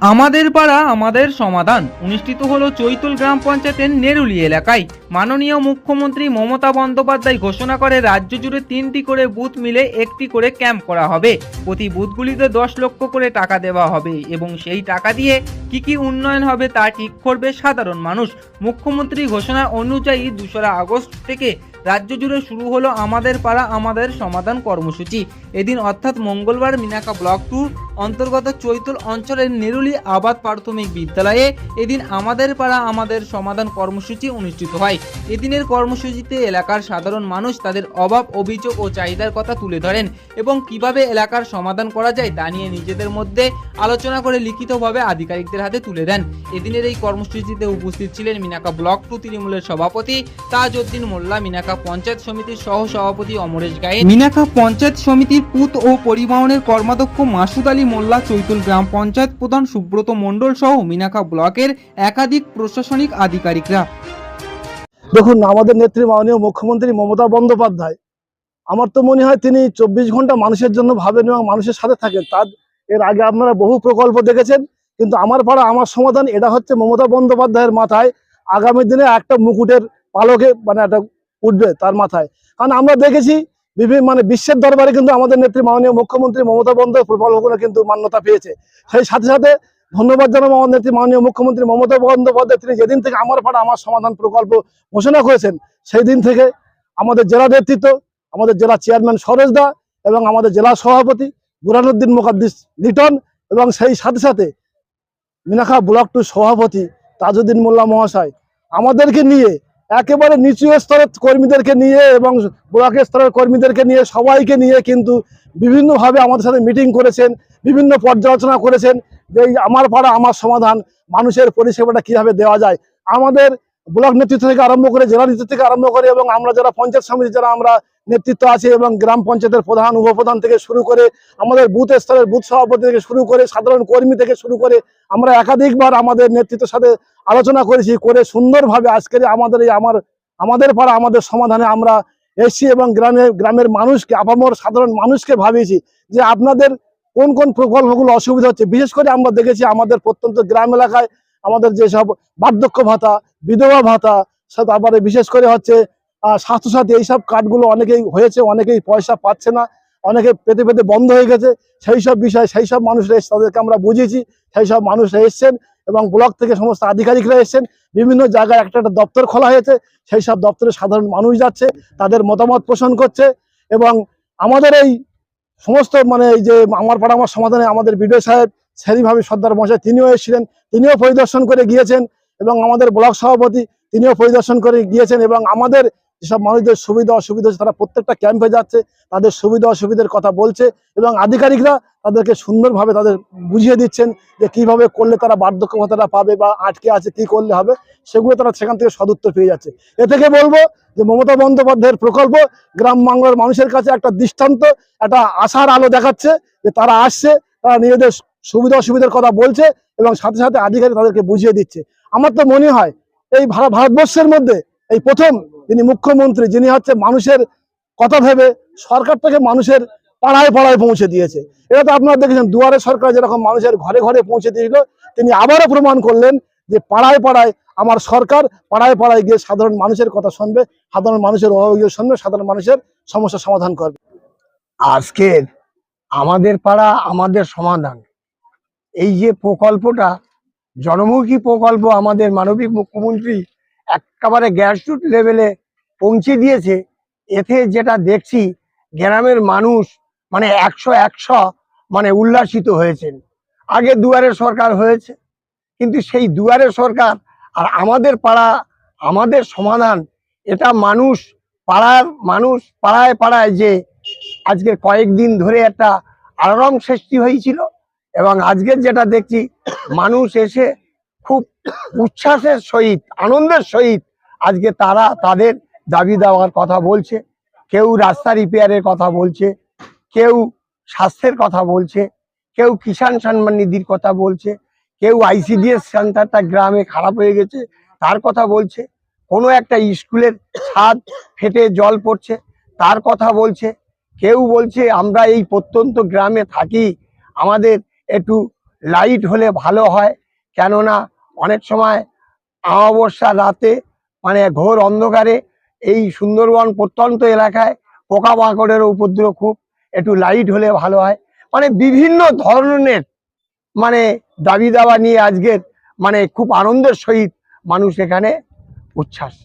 আমাদের পাড়া, আমাদের সমাধান। অনুষ্ঠিত হলো চৈতুল গ্রাম পঞ্চায়েতের নেরুলি এলাকায়। মাননীয় মুখ্যমন্ত্রী মমতা বন্দ্যোপাধ্যায় ঘোষণা করে, রাজ্য জুড়ে তিনটি করে বুথ মিলে একটি করে ক্যাম্প করা হবে। প্রতি বুথগুলিতে দশ লক্ষ করে টাকা দেওয়া হবে এবং সেই টাকা দিয়ে কি কি উন্নয়ন হবে তা ঠিক করবে সাধারণ মানুষ। মুখ্যমন্ত্রী ঘোষণা অনুযায়ী দোসরা আগস্ট থেকে রাজ্য জুড়ে শুরু হলো আমাদের পাড়া, আমাদের সমাধান কর্মসূচি। এদিন অর্থাৎ মঙ্গলবার মিনাকা ব্লক টু অন্তর্গত চৈতল অঞ্চলের নেরুলি আবাদ প্রাথমিক বিদ্যালয়ে এদিন আমাদের পাড়া আমাদের সমাধান কর্মসূচি অনুষ্ঠিত হয়। এদিনের কর্মসূচিতে এলাকার সাধারণ মানুষ তাদের অভাব, অভিযোগ ও চাহিদার কথা তুলে ধরেন এবং কীভাবে এলাকার সমাধান করা যায় তা নিয়ে নিজেদের মধ্যে আলোচনা করে লিখিতভাবে আধিকারিকদের হাতে তুলে দেন। এদিনের এই কর্মসূচিতে উপস্থিত ছিলেন মিনাকা ব্লক টু তৃণমূলের সভাপতি তাজউদ্দিন মোল্লা, মিনাকা পঞ্চায়েত সমিতির সহ সভাপতি অমরেশ গায়ে। মিনাকা পঞ্চায়েত সমিতির পুত ও পরিবহনের কর্মাধ্যক্ষ মাসুদ আলী মোল্লা চৈতুল গ্রাম পঞ্চায়েত প্রধান সুব্রত মণ্ডল সহ মিনাকা ব্লকের একাধিক প্রশাসনিক আধিকারিকরা। দেখুন, আমাদের নেত্রী মাননীয় মুখ্যমন্ত্রী মমতা বন্দ্যোপাধ্যায়, আমার তো মনে হয় তিনি চব্বিশ ঘণ্টা মানুষের জন্য ভাবেন এবং মানুষের সাথে থাকেন। তার, এর আগে আপনারা বহু প্রকল্প দেখেছেন, কিন্তু আমার পাড়া, আমার সমাধান, এটা হচ্ছে মমতা বন্দ্যোপাধ্যায়ের মাথায়। আগামী দিনে একটা মুকুটের পালকে মানে একটা উঠবে তার মাথায়। কারণ আমরা দেখেছি বিভিন্ন মানে বিশ্বের দরবারে কিন্তু আমাদের নেত্রী মাননীয় মুখ্যমন্ত্রী মমতা বন্দ্যোপাধ্যায় কিন্তু মান্যতা পেয়েছে। সেই সাথে সাথে ধন্যবাদ জানাব আমার নেত্রী মাননীয় মুখ্যমন্ত্রী মমতা বন্দ্যোপাধ্যায়। তিনি যেদিন থেকে আমার পাড়া আমার সমাধান প্রকল্প ঘোষণা করেছেন সেই দিন থেকে আমাদের জেলা নেতৃত্ব, আমাদের জেলা চেয়ারম্যান সরেশ দা এবং আমাদের জেলা সভাপতি বুরানুদ্দিন মোকাদ্দিস লিটন এবং সেই সাথে সাথে মিনাখা ব্লক টু সভাপতি তাজউদ্দিন মোল্লা মহাশয়। আমাদেরকে নিয়ে একেবারে নিচু স্তরের কর্মীদেরকে নিয়ে এবং ব্লকের স্তরের কর্মীদেরকে নিয়ে সবাইকে নিয়ে কিন্তু বিভিন্নভাবে আমাদের সাথে মিটিং করেছেন, বিভিন্ন পর্যালোচনা করেছেন যে আমার পাড়া, আমার সমাধান, মানুষের পরিষেবাটা কীভাবে দেওয়া যায়। আমাদের ব্লক নেতৃত্ব থেকে আরম্ভ করে জেলা নেতৃত্ব থেকে আরম্ভ করে এবং আমরা যারা পঞ্চায়েত সমিতি, যারা আমরা নেতৃত্ব আছে এবং গ্রাম পঞ্চায়েতের প্রধান, উপপ্রধান থেকে শুরু করে আমাদের বুথ স্তরের বুথ সভাপতি থেকে শুরু করে সাধারণ কর্মী থেকে শুরু করে আমরা একাধিকবার আমাদের নেতৃত্বের সাথে আলোচনা করেছি, করে সুন্দরভাবে আজকের আমাদের এই আমার, আমাদের পাড়া, আমাদের সমাধানে আমরা এসছি এবং গ্রামে, গ্রামের মানুষকে, আপামর সাধারণ মানুষকে ভাবিয়েছি যে আপনাদের কোন কোন প্রকল্পগুলো অসুবিধা হচ্ছে। বিশেষ করে আমরা দেখেছি আমাদের প্রত্যন্ত গ্রাম এলাকায় আমাদের যেসব বার্ধক্য ভাতা, বিধবা ভাতা তারপরে বিশেষ করে হচ্ছে স্বাস্থ্যসাথী, এইসব কার্ডগুলো অনেকেই হয়েছে, অনেকেই পয়সা পাচ্ছে না, অনেকে পেতে পেতে বন্ধ হয়ে গেছে। সেই সব বিষয় সেই সব মানুষরা এসে তাদেরকে আমরা বুঝিয়েছি সেই সব মানুষরা এসছেন এবং ব্লক থেকে সমস্ত আধিকারিকরা এসছেন। বিভিন্ন জায়গায় একটা একটা দপ্তর খোলা হয়েছে সেই সব দপ্তরে সাধারণ মানুষ যাচ্ছে, তাদের মতামত পোষণ করছে এবং আমাদের এই সমস্ত মানে এই যে আমার পাড়া, আমার সমাধানে আমাদের বিডিও সাহেব সেরিভাবে সর্দার মশাই তিনিও এসেছিলেন, তিনিও পরিদর্শন করে গিয়েছেন এবং আমাদের ব্লক সভাপতি তিনিও পরিদর্শন করে গিয়েছেন এবং আমাদের যেসব মানুষদের সুবিধা অসুবিধা হচ্ছে, তারা প্রত্যেকটা ক্যাম্পে যাচ্ছে, তাদের সুবিধা অসুবিধার কথা বলছে এবং আধিকারিকরা তাদেরকে সুন্দরভাবে তাদের বুঝিয়ে দিচ্ছেন যে কীভাবে করলে তারা বার্ধক্য ভাতাটা পাবে বা আটকে আছে, কি করলে হবে, সেগুলো তারা সেখান থেকে সদুত্তর পেয়ে যাচ্ছে। এ থেকে বলব যে মমতা বন্দ্যোপাধ্যায়ের প্রকল্প গ্রাম বাংলার মানুষের কাছে একটা দৃষ্টান্ত, একটা আশার আলো দেখাচ্ছে যে তারা আসছে, তারা নিজেদের সুবিধা অসুবিধার কথা বলছে এবং সাথে সাথে আধিকারিক তাদেরকে বুঝিয়ে দিচ্ছে। আমার তো মনে হয় এই ভারা- ভারতবর্ষের মধ্যে এই প্রথম যিনি মুখ্যমন্ত্রী, যিনি হচ্ছে মানুষের কথা ভেবে সরকার থেকে মানুষের পাড়ায় পাড়ায় পৌঁছে দিয়েছে। এটা তো আপনারা দেখেছেন, দুয়ারে সরকার যেরকম মানুষের ঘরে ঘরে পৌঁছে দিয়েছিল, তিনি আবারও প্রমাণ করলেন যে পাড়ায় পাড়ায় আমার সরকার পাড়ায় পাড়ায় গিয়ে সাধারণ মানুষের কথা শুনবে, সাধারণ মানুষের অভিযোগ শুনবে, সাধারণ মানুষের সমস্যা সমাধান করবে। আজকের আমাদের পাড়া আমাদের সমাধান। এই যে প্রকল্পটা, জনমুখী প্রকল্প আমাদের মানবিক মুখ্যমন্ত্রী একেবারে গ্যাসরুট লেভেলে পৌঁছে দিয়েছে। এতে যেটা দেখছি, গ্রামের মানুষ মানে একশো একশো মানে উল্লাসিত হয়েছেন। আগে দুয়ারের সরকার হয়েছে, কিন্তু সেই দুয়ারের সরকার আর আমাদের পাড়া, আমাদের সমাধান, এটা মানুষ পাড়ার মানুষ পাড়ায় পাড়ায় যে আজকে কয়েকদিন ধরে একটা আলোড়ন সৃষ্টি হয়েছিল এবং আজকের যেটা দেখছি, মানুষ এসে খুব উচ্ছ্বাসের সহিত, আনন্দের সহিত আজকে তারা তাদের দাবি দেওয়ার কথা বলছে। কেউ রাস্তা রিপেয়ারের কথা বলছে, কেউ স্বাস্থ্যের কথা বলছে, কেউ কিষাণ সম্মান নিধির কথা বলছে, কেউ আইসিডিএস সেন্টারটা গ্রামে খারাপ হয়ে গেছে, তার কথা বলছে। কোনো একটা স্কুলের ছাদ ফেটে জল পড়ছে, তার কথা বলছে। কেউ বলছে, আমরা এই প্রত্যন্ত গ্রামে থাকি, আমাদের একটু লাইট হলে ভালো হয়। কেননা অনেক সময় অমাবস্যা রাতে মানে ঘোর অন্ধকারে এই সুন্দরবন প্রত্যন্ত এলাকায় পোকামাকড়ের উপদ্রব খুব, একটু লাইট হলে ভালো হয়। মানে বিভিন্ন ধরনের মানে দাবি দাবা নিয়ে আজকের মানে খুব আনন্দের সহিত মানুষ এখানে উচ্ছ্বাস।